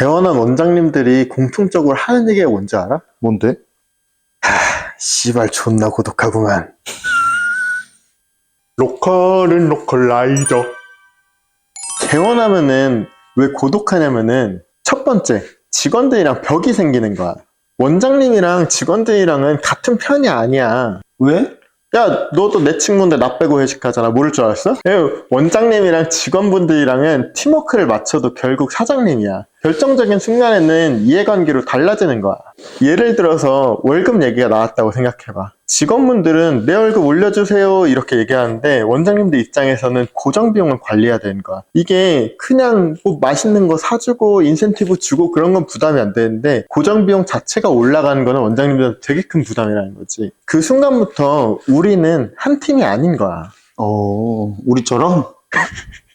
개원한 원장님들이 공통적으로 하는 얘기가 뭔지 알아? 뭔데? 씨발 존나 고독하구만. 로컬은 로컬라이저. 개원하면은 왜 고독하냐면은 첫 번째 직원들이랑 벽이 생기는 거야. 원장님이랑 직원들이랑은 같은 편이 아니야. 왜? 야, 너도 내 친구인데 나 빼고 회식하잖아. 모를 줄 알았어? 야, 원장님이랑 직원분들이랑은 팀워크를 맞춰도 결국 사장님이야. 결정적인 순간에는 이해관계로 달라지는 거야. 예를 들어서 월급 얘기가 나왔다고 생각해봐. 직원분들은 내 월급 올려주세요 이렇게 얘기하는데 원장님들 입장에서는 고정비용을 관리해야 되는 거야. 이게 그냥 뭐 맛있는 거 사주고 인센티브 주고 그런 건 부담이 안 되는데 고정비용 자체가 올라가는 거는 원장님들은 되게 큰 부담이라는 거지. 그 순간부터 우리는 한 팀이 아닌 거야. 어, 우리처럼?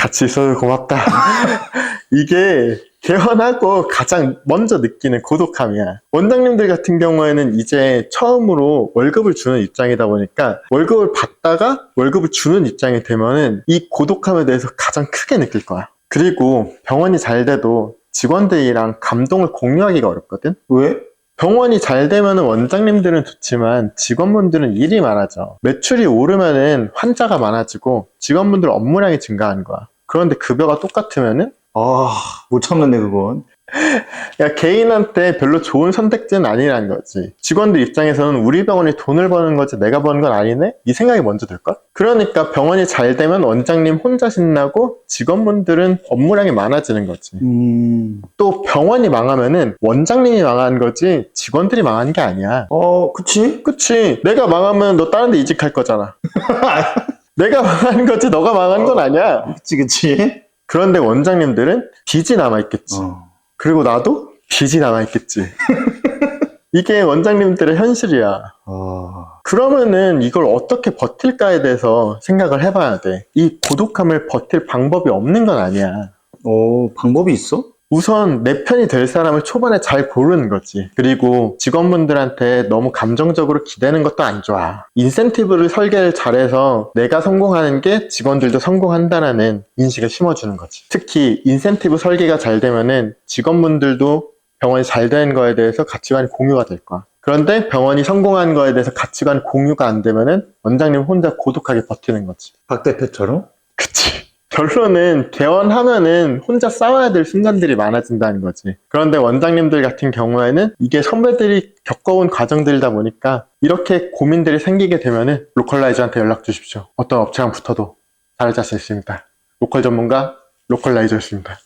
같이 있어서 고맙다. 이게 개헌하고 가장 먼저 느끼는 고독함이야. 원장님들 같은 경우에는 이제 처음으로 월급을 주는 입장이다 보니까 월급을 받다가 월급을 주는 입장이 되면은 이 고독함에 대해서 가장 크게 느낄 거야. 그리고 병원이 잘 돼도 직원들이랑 감동을 공유하기가 어렵거든? 왜? 병원이 잘 되면 원장님들은 좋지만 직원분들은 일이 많아져. 매출이 오르면은 환자가 많아지고 직원분들 업무량이 증가하는 거야. 그런데 급여가 똑같으면은 아, 못 참는데, 그건. 야, 개인한테 별로 좋은 선택지는 아니라는 거지. 직원들 입장에서는 우리 병원이 돈을 버는 거지 내가 버는 건 아니네? 이 생각이 먼저 들걸? 그러니까 병원이 잘 되면 원장님 혼자 신나고 직원분들은 업무량이 많아지는 거지. 음, 또 병원이 망하면은 원장님이 망한 거지 직원들이 망한 게 아니야. 어, 그치? 그치. 내가 망하면 너 다른 데 이직할 거잖아. 내가 망한 거지 너가 망한 건 아니야. 그치, 그치? 그런데 원장님들은 빚이 남아있겠지. 어. 그리고 나도 빚이 남아있겠지. 이게 원장님들의 현실이야. 아, 그러면은 이걸 어떻게 버틸까에 대해서 생각을 해봐야 돼. 이 고독함을 버틸 방법이 없는 건 아니야. 어, 방법이 있어? 우선 내 편이 될 사람을 초반에 잘 고르는 거지. 그리고 직원분들한테 너무 감정적으로 기대는 것도 안 좋아. 인센티브를 설계를 잘해서 내가 성공하는 게 직원들도 성공한다라는 인식을 심어주는 거지. 특히 인센티브 설계가 잘 되면은 직원분들도 병원이 잘 되는 거에 대해서 가치관이 공유가 될 거야. 그런데 병원이 성공한 거에 대해서 가치관 공유가 안 되면은 원장님 혼자 고독하게 버티는 거지. 박 대표처럼? 그치. 결론은 개원하면은 혼자 싸워야 될 순간들이 많아진다는 거지. 그런데 원장님들 같은 경우에는 이게 선배들이 겪어온 과정들이다 보니까 이렇게 고민들이 생기게 되면은 로컬라이저한테 연락 주십시오. 어떤 업체랑 붙어도 잘할 수 있습니다. 로컬 전문가 로컬라이저였습니다.